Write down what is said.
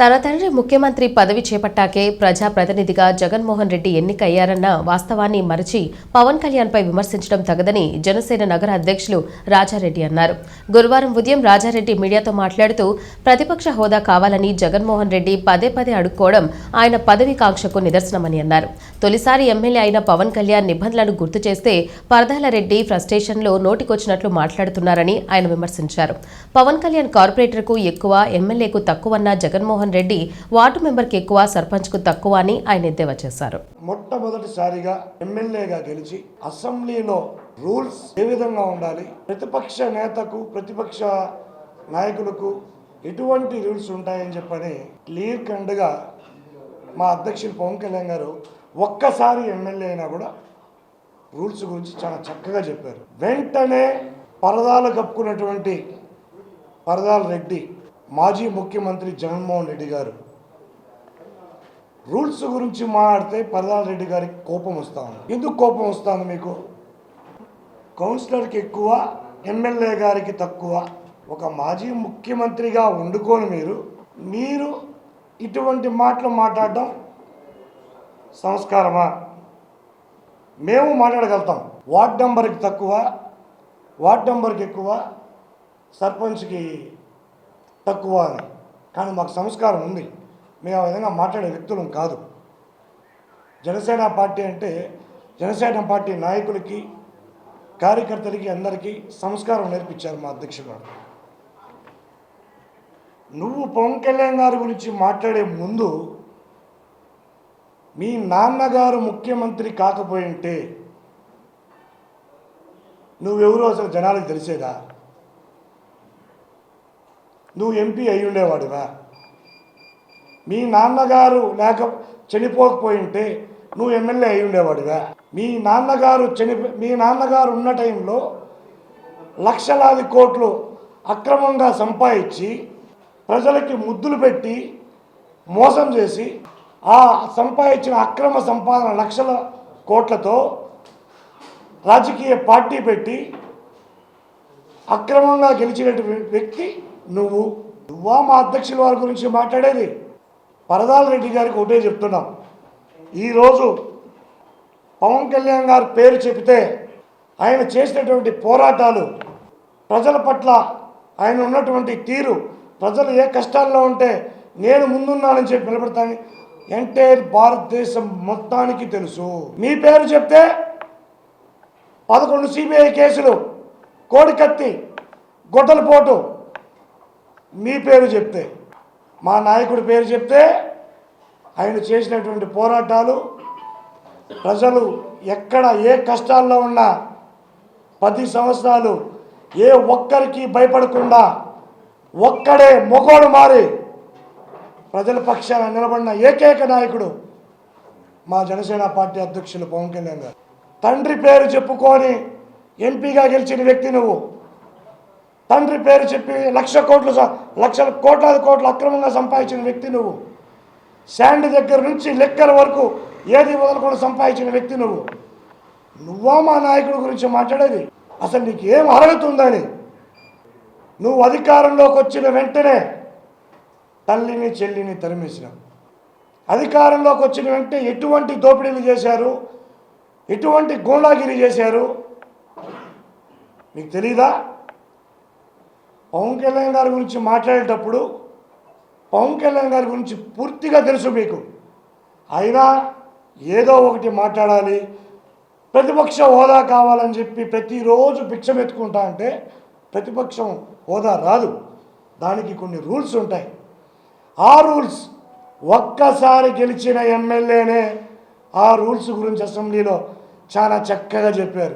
తన తండ్రి ముఖ్యమంత్రి పదవి చేపట్టాకే ప్రజాప్రతినిధిగా జగన్మోహన్ రెడ్డి ఎన్నికయ్యారన్న వాస్తవాన్ని మరచి పవన్ కళ్యాణ్పై విమర్శించడం తగదని జనసేన నగర అధ్యక్షులు రాజారెడ్డి అన్నారు. గురువారం ఉదయం రాజారెడ్డి మీడియాతో మాట్లాడుతూ ప్రతిపక్ష హోదా కావాలని జగన్మోహన్ రెడ్డి పదే పదే అడుక్కోవడం ఆయన పదవి కాంక్షకు నిదర్శనమని అన్నారు. తొలిసారి ఎమ్మెల్యే అయిన పవన్ కళ్యాణ్ నిబంధనలను గుర్తు చేస్తే పరదాల రెడ్డి ఫ్రస్టేషన్లో నోటికొచ్చినట్లు మాట్లాడుతున్నారని ఆయన విమర్శించారు. పవన్ కళ్యాణ్ కార్పొరేటర్కు ఎక్కువ ఎమ్మెల్యేకు తక్కువన్న జగన్మోహన్ రెడ్డి వార్డు మెంబర్కి ఎక్కువ సర్పంచ్కు తక్కువ అని ఆయన ఎద్దేవా చేశారు. మొట్టమొదటిసారిగా ఎమ్మెల్యేగా గెలిచి అసెంబ్లీలో రూల్స్ ఏ విధంగా ఉండాలి ప్రతిపక్ష నేతకు ప్రతిపక్ష నాయకులకు ఎటువంటి రూల్స్ ఉంటాయని చెప్పని క్లియర్ కండ్గా మా అధ్యక్షులు పవన్ కళ్యాణ్ గారు ఒక్కసారి ఎమ్మెల్యే అయినా కూడా రూల్స్ గురించి చాలా చక్కగా చెప్పారు. వెంటనే పరదాలు కప్పుకున్నటువంటి పరదాల రెడ్డి మాజీ ముఖ్యమంత్రి జగన్మోహన్ రెడ్డి గారు. రూల్స్ గురించి మాట్లాడితే పరదాల రెడ్డి గారికి కోపం వస్తా ఉంది ఎందుకు కోపం వస్తుంది మీకు? కౌన్సిలర్కి ఎక్కువ ఎమ్మెల్యే గారికి తక్కువ. ఒక మాజీ ముఖ్యమంత్రిగా వండుకొని మీరు మీరు ఇటువంటి మాటలు మాట్లాడడం సంస్కారమా? మేము మాట్లాడగలుగుతాం. వార్డ్ నెంబర్కి తక్కువ వార్డ్ నెంబర్కి ఎక్కువ సర్పంచ్కి తక్కువ అని కానీ మాకు సంస్కారం ఉంది. మేము ఆ విధంగా మాట్లాడే వ్యక్తులం కాదు. జనసేన పార్టీ అంటే జనసేన పార్టీ నాయకులకి కార్యకర్తలకి అందరికీ సంస్కారం నేర్పించారు మా అధ్యక్షుడు గారు. నువ్వు పవన్ కళ్యాణ్ గారి గురించి మాట్లాడే ముందు మీ నాన్నగారు ముఖ్యమంత్రి కాకపోయింటే నువ్వెవరో అసలు జనాలకు తెలిసేదా? నువ్వు ఎంపీ అయి ఉండేవాడివా? మీ నాన్నగారు లేక చనిపోకపోయింటే నువ్వు ఎమ్మెల్యే అయి ఉండేవాడివా? మీ నాన్నగారు చనిపో మీ నాన్నగారు ఉన్న టైంలో లక్షలాది కోట్లు అక్రమంగా సంపాదించి ప్రజలకి ముద్దులు పెట్టి మోసం చేసి ఆ సంపాదించిన అక్రమ సంపాదన లక్షల కోట్లతో రాజకీయ పార్టీ పెట్టి అక్రమంగా గెలిచినటువంటి వ్యక్తి నువ్వు నువ్వా మా అధ్యక్షుల వారి గురించి మాట్లాడేది? వరదాల రెడ్డి గారికి ఒకటే చెప్తున్నాం. ఈరోజు పవన్ కళ్యాణ్ గారి పేరు చెబితే ఆయన చేసినటువంటి పోరాటాలు ప్రజల పట్ల ఆయన ఉన్నటువంటి తీరు ప్రజలు ఏ కష్టాల్లో ఉంటే నేను ముందున్నానని చెప్పి నిలబడతాను. ఎంటైర్ భారతదేశం మొత్తానికి తెలుసు. మీ పేరు చెప్తే పదకొండు సిబిఐ కేసులు కోడికత్తి గొడ్డలపోటు మీ పేరు చెప్తే మా నాయకుడి పేరు చెప్తే ఆయన చేసినటువంటి పోరాటాలు ప్రజలు ఎక్కడ ఏ కష్టాల్లో ఉన్నా పది సంవత్సరాలు ఏ ఒక్కరికి భయపడకుండా ఒక్కడే మొగోడు మారి ప్రజల పక్షాన నిలబడిన ఏకైక నాయకుడు మా జనసేన పార్టీ అధ్యక్షులు పవన్ కళ్యాణ్ గారు. తండ్రి పేరు చెప్పుకొని ఎంపీగా గెలిచిన వ్యక్తి నువ్వు. తండ్రి పేరు చెప్పి లక్ష కోట్లు స- లక్షల కోట్లాది కోట్లు అక్రమంగా సంపాదించిన వ్యక్తి నువ్వు. శాండ్ దగ్గర నుంచి లెక్కల వరకు ఏది వదలకుండా సంపాదించిన వ్యక్తి నువ్వు. నువ్వా మా నాయకుడి గురించి మాట్లాడేది? అసలు నీకు ఏం అర్హత ఉందని. నువ్వు అధికారంలోకి వచ్చిన వెంటనే తల్లిని చెల్లిని తరిమేసినావు. అధికారంలోకి వచ్చిన వెంటనే ఎటువంటి దోపిడీలు చేశారు? ఎటువంటి గూండాగిరి చేశారు? మీకు తెలీదా? పవన్ కళ్యాణ్ గారి గురించి మాట్లాడేటప్పుడు పవన్ కళ్యాణ్ గారి గురించి పూర్తిగా తెలుసు మీకు. అయినా ఏదో ఒకటి మాట్లాడాలి. ప్రతిపక్ష హోదా కావాలని చెప్పి ప్రతిరోజు భిక్షం ఎత్తుకుంటా అంటే ప్రతిపక్షం హోదా రాదు. దానికి కొన్ని రూల్స్ ఉంటాయి. ఆ రూల్స్ ఒక్కసారి గెలిచిన ఎమ్మెల్యేనే ఆ రూల్స్ గురించి అసెంబ్లీలో చాలా చక్కగా చెప్పారు.